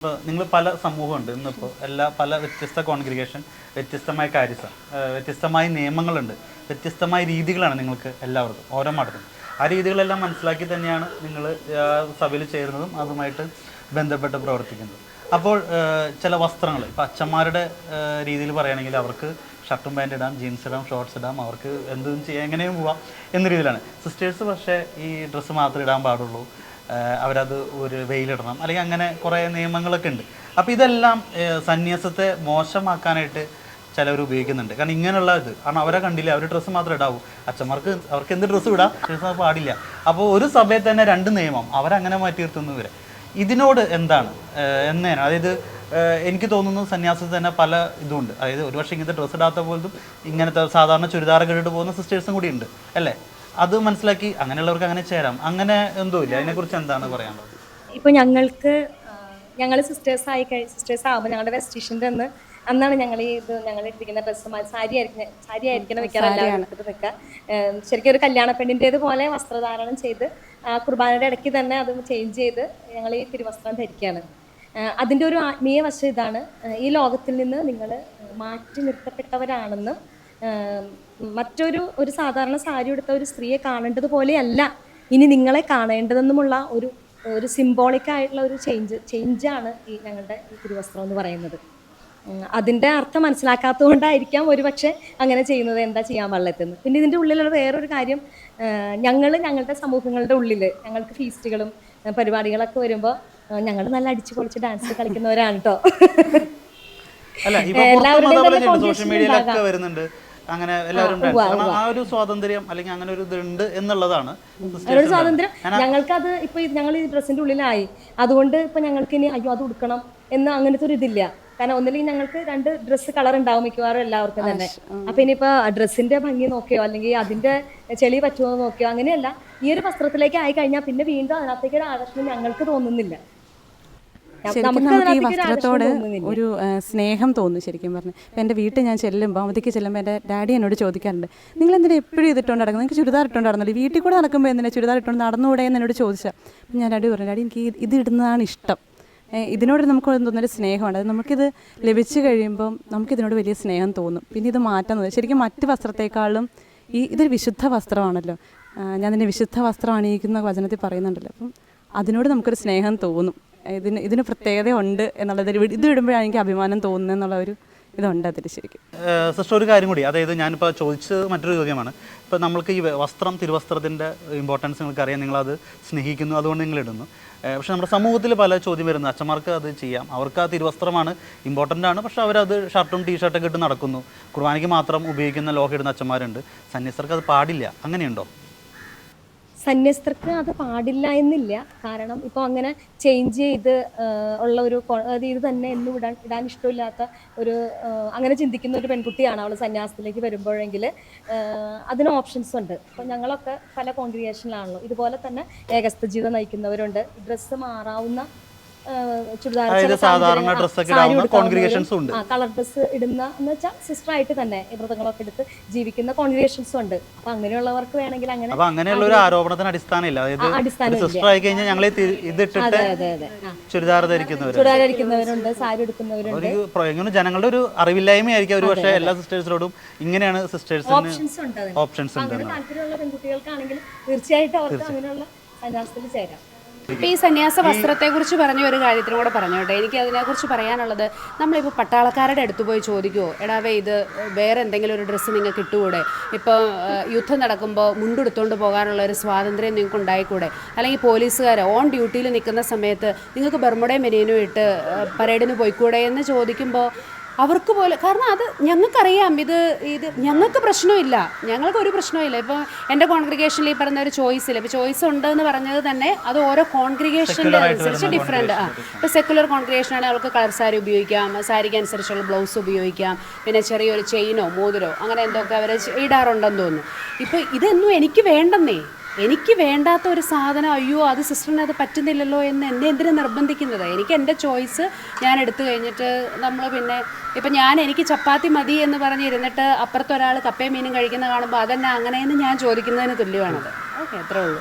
ഇപ്പോൾ നിങ്ങൾ പല സമൂഹമുണ്ട്. ഇന്നിപ്പോൾ എല്ലാ പല വ്യത്യസ്ത കോൺഗ്രിഗേഷൻ വ്യത്യസ്തമായ കാര്യസ വ്യത്യസ്തമായ നിയമങ്ങളുണ്ട്. വ്യത്യസ്തമായ രീതികളാണ് നിങ്ങൾക്ക് എല്ലാവർക്കും ഓരോ മഠത്തിനും ആ രീതികളെല്ലാം മനസ്സിലാക്കി തന്നെയാണ് നിങ്ങൾ സഭയിൽ ചേരുന്നതും അതുമായിട്ട് ബന്ധപ്പെട്ട് പ്രവർത്തിക്കുന്നത്. അപ്പോൾ ചില വസ്ത്രങ്ങൾ ഇപ്പോൾ അച്ഛന്മാരുടെ രീതിയിൽ പറയുകയാണെങ്കിൽ അവർക്ക് ഷർട്ടും പാന്റ് ഇടാം ജീൻസ് ഇടാം ഷോർട്സ് ഇടാം അവർക്ക് എന്തും ചെയ്യാം എങ്ങനെയും പോവാം എന്ന രീതിയിലാണ്. സിസ്റ്റേഴ്സ് പക്ഷേ ഈ ഡ്രസ്സ് മാത്രമേ ഇടാൻ പാടുള്ളൂ. അവരത് ഒരു വെയിലിടണം. അല്ലെങ്കിൽ അങ്ങനെ കുറേ നിയമങ്ങളൊക്കെ ഉണ്ട്. അപ്പോൾ ഇതെല്ലാം സന്യാസത്തെ മോശമാക്കാനായിട്ട് ചിലവർ ഉപയോഗിക്കുന്നുണ്ട്. കാരണം ഇങ്ങനെയുള്ള ഇത്. കാരണം അവരെ കണ്ടില്ല അവർ ഡ്രസ്സ് മാത്രം ഇടാവൂ. അച്ഛന്മാർക്ക് അവർക്ക് എന്ത് ഡ്രസ്സ് ഇടാം? ഡ്രസ്സ് പാടില്ല. അപ്പോൾ ഒരു സഭയിൽ തന്നെ രണ്ട് നിയമം. അവരങ്ങനെ മാറ്റി നിർത്തുന്നു ഇവരെ. ഇതിനോട് എന്താണ്? എന്നേനാണ് അതായത് എനിക്ക് തോന്നുന്നു സന്യാസത്തിൽ തന്നെ പല ഇതുണ്ട് അതായത് ഒരു പക്ഷേ ഇങ്ങനത്തെ ഡ്രസ്സ് ഇടാത്ത പോലും ഇങ്ങനത്തെ സാധാരണ ചുരിദാറൊക്കെ ഇട്ടിട്ട് പോകുന്ന സിസ്റ്റേഴ്സും കൂടി ഉണ്ട്. അല്ലേ? അത് മനസ്സിലാക്കി അങ്ങനെയുള്ളവർക്ക് അങ്ങനെ ചേരാം. അങ്ങനെ എന്തോ ഇല്ല അതിനെക്കുറിച്ച് എന്താണ് പറയാനുള്ളത് ഇപ്പോൾ ഞങ്ങൾക്ക് ഞങ്ങൾ സിസ്റ്റേഴ്സ് ആയി കഴി സിസ്റ്റേഴ്സ് ആകുമ്പോൾ ഞങ്ങളുടെ വെസ്റ്റീഷന്റെ അന്ന് അന്നാണ് ഞങ്ങൾ ഈ ഇത് ഞങ്ങൾ ഇട്ടിരിക്കുന്ന ഡ്രസ്സ് സാരി ആയിരിക്കും സാരി ആയിരിക്കണം വെക്കാറുണ്ട് വെക്കുക ശരിക്കും ഒരു കല്യാണ പെണ്ണിന്റേത് പോലെ വസ്ത്രധാരണം ചെയ്ത് ആ കുർബാനയുടെ ഇടയ്ക്ക് തന്നെ അത് ചേഞ്ച് ചെയ്ത് ഞങ്ങൾ ഈ തിരുവസ്ത്രം ധരിക്കുകയാണ്. അതിന്റെ ഒരു ആത്മീയ വശം ഇതാണ്. ഈ ലോകത്തിൽ നിന്ന് നിങ്ങൾ മാറ്റി നിർത്തപ്പെട്ടവരാണെന്നും മറ്റൊരു ഒരു സാധാരണ സാരി എടുത്ത ഒരു സ്ത്രീയെ കാണേണ്ടത് പോലെയല്ല. ഇനി നിങ്ങളെ കാണേണ്ടതെന്നുമുള്ള ഒരു ഒരു സിംബോളിക് ആയിട്ടുള്ള ഒരു ചേഞ്ച് ചേഞ്ചാണ് ഈ ഞങ്ങളുടെ ഈ തിരുവസ്ത്രം എന്ന് പറയുന്നത്. അതിന്റെ അർത്ഥം മനസ്സിലാക്കാത്തതുകൊണ്ടായിരിക്കാം ഒരു പക്ഷേ അങ്ങനെ ചെയ്യുന്നത് എന്താ ചെയ്യാൻ പാടില്ലെന്ന് പിന്നെ ഇതിന്റെ ഉള്ളിലുള്ള വേറൊരു കാര്യം ഞങ്ങൾ ഞങ്ങളുടെ സമൂഹങ്ങളുടെ ഉള്ളിൽ ഞങ്ങൾക്ക് ഫീസ്റ്റുകളും പരിപാടികളൊക്കെ വരുമ്പോൾ ഞങ്ങൾ നല്ല അടിച്ചു പൊളിച്ച് ഡാൻസ് കളിക്കുന്നവരാണ് കേട്ടോ എല്ലാവരുടെയും സോഷ്യൽ മീഡിയയിലൊക്കെ വരുന്നുണ്ട്? അങ്ങനെ എല്ലാവരും dance. കാരണം ആ ഒരു സ്വാതന്ത്ര്യം അല്ലെങ്കിൽ അങ്ങനെ ഒരു ഇതുണ്ട് എന്നുള്ളതാണ് അവരുടെ. സ്വാതന്ത്ര്യം. ഞങ്ങൾക്കത് ഇപ്പൊ ഇത് ഞങ്ങൾ ഈ ഡ്രസ്സിന്റെ ഉള്ളിലായി. അതുകൊണ്ട് ഇപ്പൊ ഞങ്ങൾക്ക് ഇനി അയ്യോ അത് ഉടുക്കണം എന്ന് അങ്ങനത്തെ ഒരു ഇതില്ല. കാരണം ഒന്നില്ലെങ്കിൽ ഞങ്ങൾക്ക് രണ്ട് ഡ്രസ്സ് കളർ ഉണ്ടാവും മിക്കവാറും എല്ലാവർക്കും തന്നെ. അപ്പൊ ഇനിയിപ്പോ ഡ്രസ്സിന്റെ ഭംഗി നോക്കിയോ അല്ലെങ്കിൽ അതിന്റെ ചെളി പറ്റുമോ എന്ന് നോക്കിയോ അങ്ങനെയല്ല. ഈ ഒരു വസ്ത്രത്തിലേക്ക് ആയി കഴിഞ്ഞാൽ പിന്നെ വീണ്ടും അതിനകത്തേക്ക് ഒരു ആകർഷണം ഞങ്ങൾക്ക് തോന്നുന്നില്ല. ശരിക്കും നമുക്ക് ഈ വസ്ത്രത്തോട് ഒരു സ്നേഹം തോന്നുന്നു ശരിക്കും പറഞ്ഞു ഇപ്പം എന്റെ വീട്ടിൽ ഞാൻ ചെല്ലുമ്പോൾ അവധിക്ക് ചെല്ലുമ്പോൾ എന്റെ ഡാഡി എന്നോട് ചോദിക്കാറുണ്ട് നിങ്ങൾ എന്തിനാ എപ്പോഴും ഇതിട്ടുകൊണ്ട് നടക്കുന്നത്? നിങ്ങൾക്ക് ചുരിദാർ ഇട്ടുകൊണ്ട് നടന്നില്ല വീട്ടിൽ കൂടെ നടക്കുമ്പോൾ എന്തിനാ ചുരിദാർ ഇട്ടുകൊണ്ട് നടന്നുകൂടെ എന്ന് എന്നോട് ചോദിച്ചാൽ അപ്പം ഞാൻ ഡാഡി പറഞ്ഞു ഡാഡി എനിക്ക് ഇത് ഇടുന്നതാണ് ഇഷ്ടം. ഇതിനോട് നമുക്ക് തോന്നുന്നൊരു സ്നേഹമാണ് അത് നമുക്കിത് ലഭിച്ചു കഴിയുമ്പം നമുക്കിതിനോട് വലിയ സ്നേഹം തോന്നും. പിന്നെ ഇത് മാറ്റാൻ ശരിക്കും മറ്റ് വസ്ത്രത്തെക്കാളും ഈ ഇതൊരു വിശുദ്ധ വസ്ത്രമാണല്ലോ. ഞാൻ ഇതിന്റെ വിശുദ്ധ വസ്ത്രം അണിയിക്കുന്ന വചനത്തിൽ പറയുന്നുണ്ടല്ലോ. അപ്പം അതിനോട് നമുക്കൊരു സ്നേഹം തോന്നും. ഇതിന് ഇതിന് പ്രത്യേകത ഉണ്ട് എന്നുള്ളത് ഇത് ഇടുമ്പോഴാണ് എനിക്ക് അഭിമാനം തോന്നുന്നത് എന്നുള്ള ഒരു ഇതുണ്ട് അതിൽ ശരിക്കും. സിസ്റ്റർ ഒരു കാര്യം കൂടി. അതായത് ഞാനിപ്പോൾ ചോദിച്ചത് മറ്റൊരു ചോദ്യമാണ്. ഇപ്പോൾ നമ്മൾക്ക് ഈ വസ്ത്രം തിരുവസ്ത്രത്തിന്റെ ഇമ്പോർട്ടൻസ് നിങ്ങൾക്ക് അറിയാം നിങ്ങളത് സ്നേഹിക്കുന്നു അതുകൊണ്ട് നിങ്ങൾ ഇടുന്നു. പക്ഷേ നമ്മുടെ സമൂഹത്തിൽ പല ചോദ്യം വരുന്നു. അച്ഛന്മാർക്ക് അത് ചെയ്യാം. അവർക്ക് ആ തിരുവസ്ത്രമാണ് ഇമ്പോർട്ടന്റ് ആണ്. പക്ഷേ അവരത് ഷർട്ടും ടീഷർട്ടൊക്കെ ഇട്ട് നടക്കുന്നു. കുർബാനയ്ക്ക് മാത്രം ഉപയോഗിക്കുന്ന ലോഹ ഇടുന്ന അച്ഛന്മാരുണ്ട്. സന്യസ്തർക്ക് അത് പാടില്ല. അങ്ങനെയുണ്ടോ? സന്യസ്തർക്ക് അത് പാടില്ല എന്നില്ല. കാരണം ഇപ്പോൾ അങ്ങനെ ചേഞ്ച് ചെയ്ത് ഉള്ള ഒരു അത് ഇത് തന്നെ എന്നും ഇടാൻ ഇടാൻ ഇഷ്ടമില്ലാത്ത ഒരു അങ്ങനെ ചിന്തിക്കുന്ന ഒരു പെൺകുട്ടിയാണ് അവൾ സന്യാസത്തിലേക്ക് വരുമ്പോഴെങ്കിൽ അതിന് ഓപ്ഷൻസ് ഉണ്ട്. അപ്പോൾ ഞങ്ങളൊക്കെ പല കോൺഗ്രിഗേഷനിലാണല്ലോ ഇതുപോലെ തന്നെ ഏകസ്ഥ ജീവിതം നയിക്കുന്നവരുണ്ട്. ഡ്രസ്സ് മാറാവുന്ന ചുരിദാർ സാധാരണ സാരി ഇടാവുന്ന ഉടുക്കാവുന്നവരും, ഉണ്ട്. കളർ ഡ്രസ്സ് ഇടുന്ന എന്ന് വെച്ചാൽ സിസ്റ്റർ ആയിട്ട് തന്നെ വ്രതങ്ങളൊക്കെ എടുത്ത് ജീവിക്കുന്ന കോൺഗ്രിഗേഷൻസും ഉണ്ട്. അപ്പോൾ അങ്ങനെയുള്ളവർക്ക് വേണമെങ്കിൽ അങ്ങനെ അപ്പോൾ അങ്ങനെയുള്ള ഒരു ആരോപണത്തിന് അടിസ്ഥാനമില്ല. അതായത് സിസ്റ്റർ ആയി കഴിഞ്ഞാൽ ഞങ്ങൾ ഇതിട്ടിട്ട് അതെ ആ. ചുരിദാർ ധരിക്കുന്നവരുണ്ട്. സാരി എടുക്കുന്നവരുണ്ട് പ്ര- ജനങ്ങളുടെ ഒരു അറിവില്ലായ്മയായിരിക്കും ഒരു പക്ഷേ എല്ലാ സിസ്റ്റേഴ്സിനോടും ഇങ്ങനെയാണ് സിസ്റ്റേഴ്സിന് ഓപ്ഷൻസ് ഉണ്ട് അപ്പൊ താല്പര്യമുള്ള പെൺകുട്ടികൾക്കാണെങ്കിൽ തീർച്ചയായിട്ടും അവർക്ക് അങ്ങനെയുള്ള സന്യാസത്തിൽ ചേരാം. ഇപ്പം ഈ സന്യാസ വസ്ത്രത്തെക്കുറിച്ച് പറഞ്ഞ ഒരു കാര്യത്തിനും കൂടെ പറഞ്ഞോട്ടെ എനിക്ക് അതിനെക്കുറിച്ച് പറയാനുള്ളത് നമ്മളിപ്പോൾ പട്ടാളക്കാരുടെ അടുത്ത് പോയി ചോദിക്കുമോ എടാവേ ഇത് വേറെ എന്തെങ്കിലും ഒരു ഡ്രസ്സ് നിങ്ങൾക്ക് ഇട്ടുകൂടെ? ഇപ്പോൾ യുദ്ധം നടക്കുമ്പോൾ മുണ്ടെടുത്തുകൊണ്ട് പോകാനുള്ള ഒരു സ്വാതന്ത്ര്യം നിങ്ങൾക്ക് ഉണ്ടായിക്കൂടെ? അല്ലെങ്കിൽ പോലീസുകാർ ഓൺ ഡ്യൂട്ടിയിൽ നിൽക്കുന്ന സമയത്ത് നിങ്ങൾക്ക് ബർമുടയും മെനീനും ഇട്ട് പരേഡിന് പോയിക്കൂടെ? എന്ന് ചോദിക്കുമ്പോൾ അവർക്ക് പോലെ കാരണം അത് ഞങ്ങൾക്കറിയാം ഇത് ഇത് ഞങ്ങൾക്ക് പ്രശ്നമില്ല. ഞങ്ങൾക്ക് ഒരു പ്രശ്നമില്ല. ഇപ്പോൾ എന്റെ കോൺഗ്രിഗേഷനിൽ ഈ പറഞ്ഞ ഒരു ചോയ്സ് ഇല്ല? ഇപ്പോൾ ചോയ്സ് ഉണ്ട് എന്ന് പറഞ്ഞത് തന്നെ അത് ഓരോ കോൺഗ്രിഗേഷന്റെ അനുസരിച്ച് ഡിഫറെന്റ് ആ ഇപ്പോൾ സെക്കുലർ കോൺഗ്രിഗേഷൻ ആണെങ്കിൽ അവർക്ക് കളർ സാരി ഉപയോഗിക്കാം സാരിക്ക് അനുസരിച്ചുള്ള ബ്ലൗസ് ഉപയോഗിക്കാം പിന്നെ ചെറിയൊരു ചെയിനോ മോതിരോ അങ്ങനെ എന്തൊക്കെ അവർ ഇടാറുണ്ടെന്ന് തോന്നുന്നു. ഇപ്പോൾ ഇതൊന്നും എനിക്ക് വേണ്ടെന്നേ. എനിക്ക് വേണ്ടാത്ത ഒരു സാധനം അയ്യോ അത് സിസ്റ്ററിന് അത് പറ്റുന്നില്ലല്ലോ എന്ന് എന്നെ എന്തിനു നിർബന്ധിക്കുന്നത്? എനിക്ക് എന്റെ ചോയ്സ് ഞാൻ എടുത്തു കഴിഞ്ഞിട്ട് നമ്മൾ പിന്നെ ഇപ്പം ഞാൻ എനിക്ക് ചപ്പാത്തി മതി എന്ന് പറഞ്ഞിരുന്നിട്ട് അപ്പുറത്തൊരാൾ കപ്പയും മീനും കഴിക്കുന്ന കാണുമ്പോൾ അതെന്നെ അങ്ങനെയെന്ന് ഞാൻ ചോദിക്കുന്നതിന് തുല്യമാണത്. ഓക്കെ അത്രേ ഉള്ളൂ.